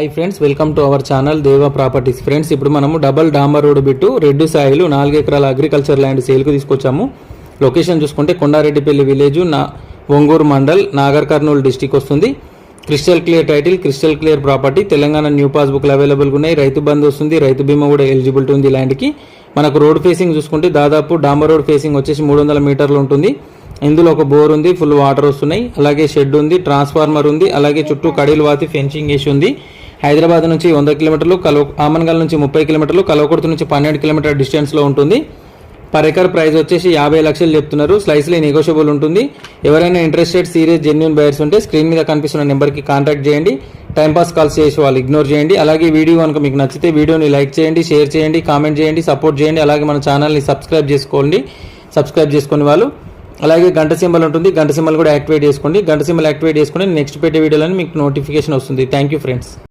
Hi friends welcome to our channel Deva properties friends ఇప్పుడు మనము double డాంబర్ road bit రెడ్డు సాయిలు నాలుగు ఎకరాల అగ్రికల్చర్ ల్యాండ్ సేల్కు తీసుకొచ్చాము. లొకేషన్ చూసుకుంటే కొండారెడ్డిపల్లి విలేజ్ నా ఒంగూరు మండల్ నాగర్ కర్నూలు డిస్టిక్ వస్తుంది. Crystal clear title crystal clear property Telangana new పాస్బుక్లు అవైలబుల్గా ఉన్నాయి. రైతు బంధు వస్తుంది రైతు బీమా కూడా ఎలిజిబిలిటీ ఉంది ల్యాండ్కి మనకు రోడ్ ఫేసింగ్ చూసుకుంటే దాదాపు డాంబర్ రోడ్ ఫేసింగ్ వచ్చేసి మూడు వందల మీటర్లు ఉంటుంది. ఇందులో ఒక బోర్ ఉంది ఫుల్ వాటర్ వస్తున్నాయి. అలాగే షెడ్ ఉంది ట్రాన్స్ఫార్మర్ ఉంది అలాగే చుట్టూ కడీలు వాతి ఫెన్సింగ్ వేసి ఉంది. హైదరాబాద్ నుంచి వంద కిలోమీటర్లు కలో ఆమన్గల్ నుంచి ముప్పై కిలోమీటర్లు కలవకుర్తి నుంచి పన్నెండు కిలోమీటర్ డిస్టెన్స్లో ఉంటుంది. పర్ ఎకర్ ప్రైస్ వచ్చేసి యాభై లక్షలు చెప్తున్నారు. స్లైస్లీ నెగోషియబుల్ ఉంటుంది. ఎవరైనా ఇంట్రెస్టెడ్ సీరియస్ జెన్యున్ బయర్స్ ఉంటే స్క్రీన్ మీద కనిపిస్తున్న నెంబర్కి కాంటాక్ట్ చేయండి. టైంపాస్ కాల్స్ చేసి వాళ్ళు ఇగ్నోర్ చేయండి. అలాగే వీడియో కనుక మీకు నచ్చితే వీడియోని లైక్ చేయండి షేర్ చేయండి కామెంట్ చేయండి సపోర్ట్ చేయండి. అలాగే మన ఛానల్ని సబ్స్క్రైబ్ చేసుకోండి. సబ్స్క్రైబ్ చేసుకునే వాళ్ళు. అలాగే గంట సింబల్ ఉంటుంది. గంట సింబల్ కూడా యాక్టివేట్ చేసుకోండి. గంట సింబల్ యాక్టివేట్ చేసుకుని నెక్స్ట్ పెట్టే వీడియోలని మీకు నోటిఫికేషన్ వస్తుంది. Thank you friends